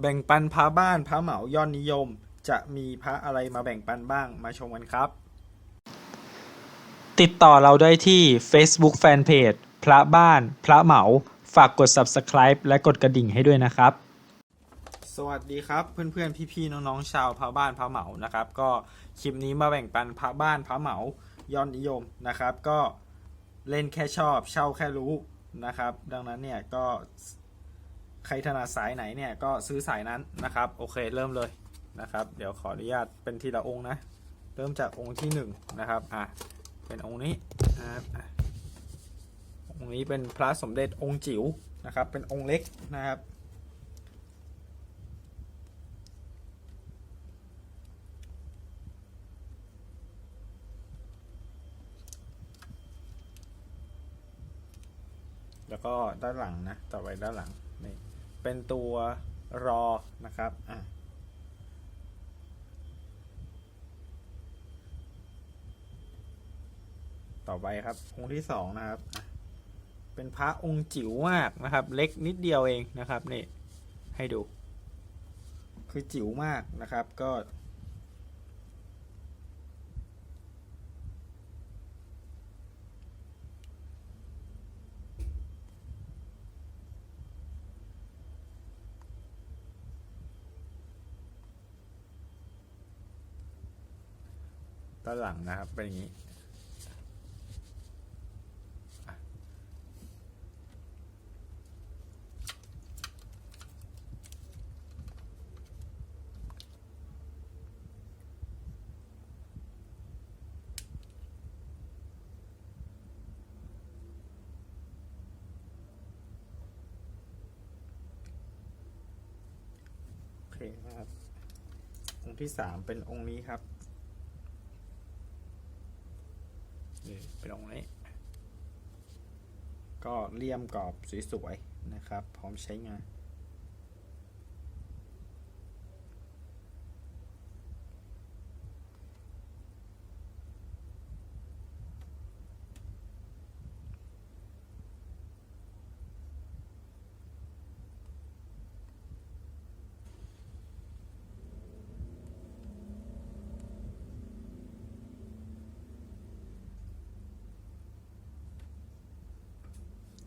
แบ่งปันพระบ้านพระเหมายอดนิยม จะมีพระอะไรมาแบ่งปันบ้างมาชมกันครับ ติดต่อเราได้ที่ Facebook Fanpage พระบ้านพระเหมา ฝากกด Subscribe และกดกระดิ่งให้ด้วยนะครับ สวัสดีครับเพื่อนๆพี่ๆน้องๆชาวพระบ้านพระเหมานะครับ ก็คลิปนี้มาแบ่งปันพระบ้านพระเหมายอดนิยมนะครับ ก็เล่นแค่ชอบเช่าแค่รู้นะครับ ดังนั้นเนี่ยก็ ใครถนัดสายไหนเนี่ยก็ซื้อสายนั้นนะครับ โอเคเริ่มเลยนะครับ เดี๋ยวขออนุญาตเป็นทีละองค์นะ เริ่มจากองค์ที่หนึ่งนะครับอะเป็นองค์นี้นะครับองค์นี้เป็นพระสมเด็จองค์จิ๋วนะครับ เป็นองค์เล็กนะครับแล้วก็ด้านหลังนะ ต่อไปด้านหลัง เป็นตัวรอนะครับอะต่อไปครับ องค์ที่สองนะครับ เป็นพระองค์จิ๋วมากนะครับ เล็กนิดเดียวเองนะครับนี่ให้ดู คือจิ๋วมากนะครับ ก็ ด้านหลังนะครับ เป็นอย่างนี้โอเคนะครับ องค์ที่สามเป็นองค์นี้ครับ ไปลงนี้ ก็เลี่ยมกรอบสวยๆนะครับ พร้อมใช้งาน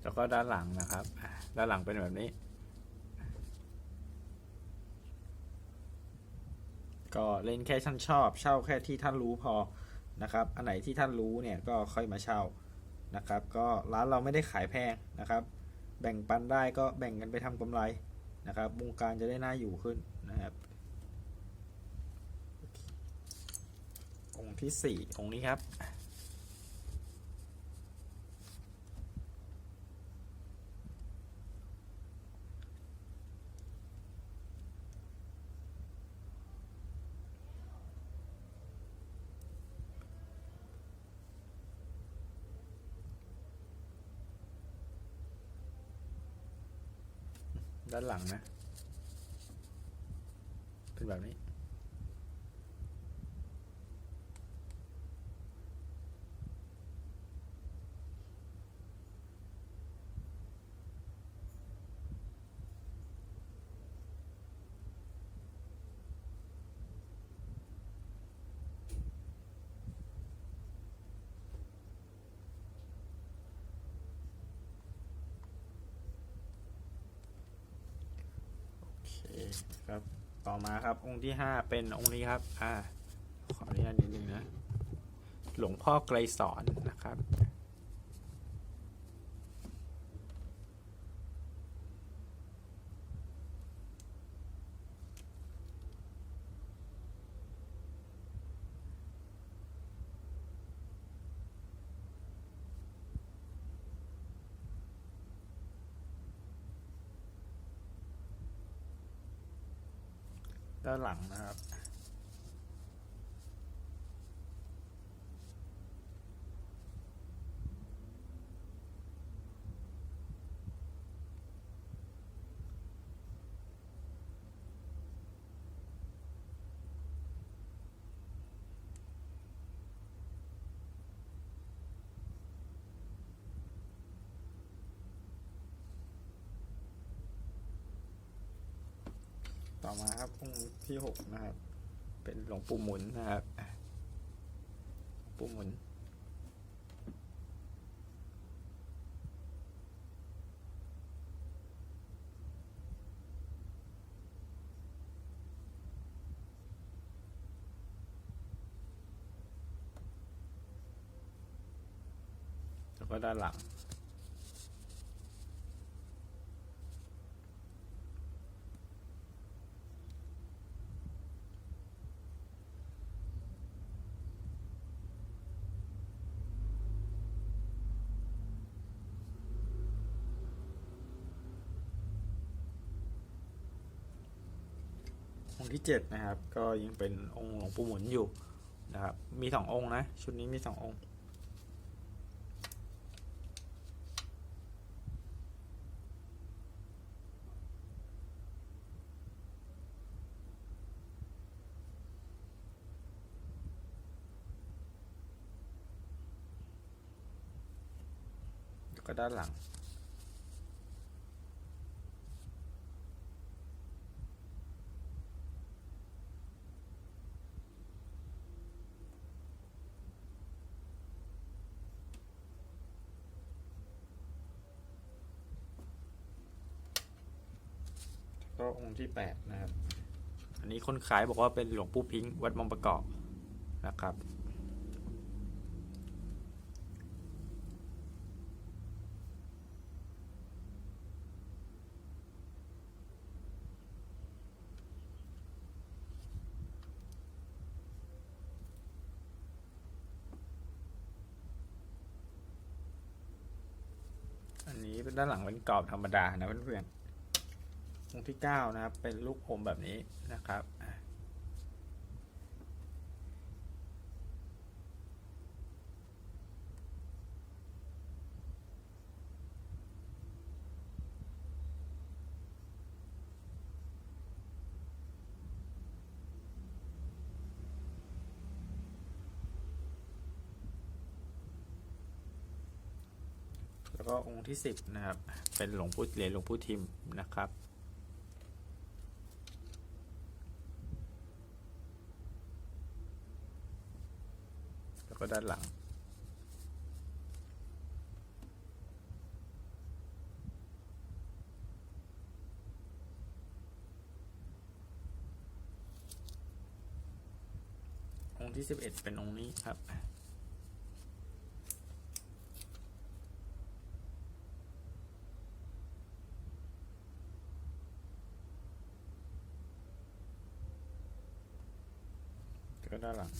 แล้วก็ด้านหลังนะครับ ด้านหลังเป็นแบบนี้ ก็เล่นแค่ท่านชอบ เช่าแค่ที่ท่านรู้พอนะครับ อันไหนที่ท่านรู้เนี่ยก็ค่อยมาเช่านะครับ ก็ร้านเราไม่ได้ขายแพงนะครับ แบ่งปันได้ก็แบ่งกันไปทำกำไรนะครับวงการจะได้น่าอยู่ขึ้นนะครับองค์ที่สี่องค์นี้ครับ ด้านหลังนะ เป็นแบบนี้ คครับ ต่อมาครับองค์ที่ห้าเป็นองค์นี้ครับ อ่า ขออนุญาตนิดนึงนะ หลวงพ่อไกรสอนนะครับ ด้านหลังนะครับ มาครับองค์ที่หกนะครับ เป็นหลวงปู่หมุนนะครับหลวงปู่หมุน แล้วก็ด้านหลัง องค์ที่เจ็ดนะครับ ก็ยังเป็นองค์หลวงปู่หมุนอยู่นะครับ มีสององค์นะ ชุดนี้มีสององค์แล้วก็ด้านหลัง องค์ที่แปดนะครับ อันนี้คนขายบอกว่าเป็นหลวงปู่พิงค์วัดมองประกอบนะครับ อันนี้เป็นด้านหลังเป็นกรอบธรรมดานะเพื่อนๆ องค์ที่เก้านะครับ เป็นลูกอมแบบนี้นะครับแล้วก็องค์ที่สิบนะครับ เป็นหลวงปู่เหรียญหลวงปู่ทิมนะครับ แล้วก็ ด้านหลัง องค์ที่สิบเอ็ดเป็นองค์นี้ครับก็ด้านหลัง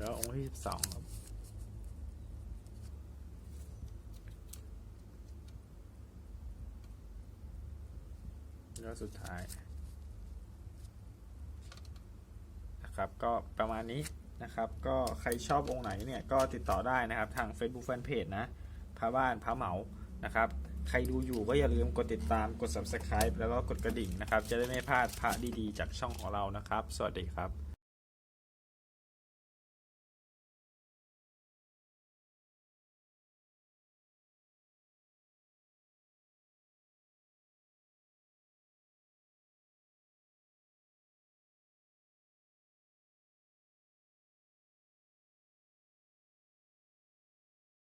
แล้วองค์ที่สิบสองครับแล้วสุดท้ายนะครับก็ประมาณนี้นะครับ ก็ใครชอบองค์ไหนเนี่ยก็ติดต่อได้นะครับทาง Facebook Fanpage นะพระบ้านพระเหมานะครับ ใครดูอยู่ก็อย่าลืมกดติดตามกด Subscribe แล้วก็กดกระดิ่งนะครับ จะได้ไม่พลาดพระดีๆ จากช่องของเรานะครับ สวัสดีครับ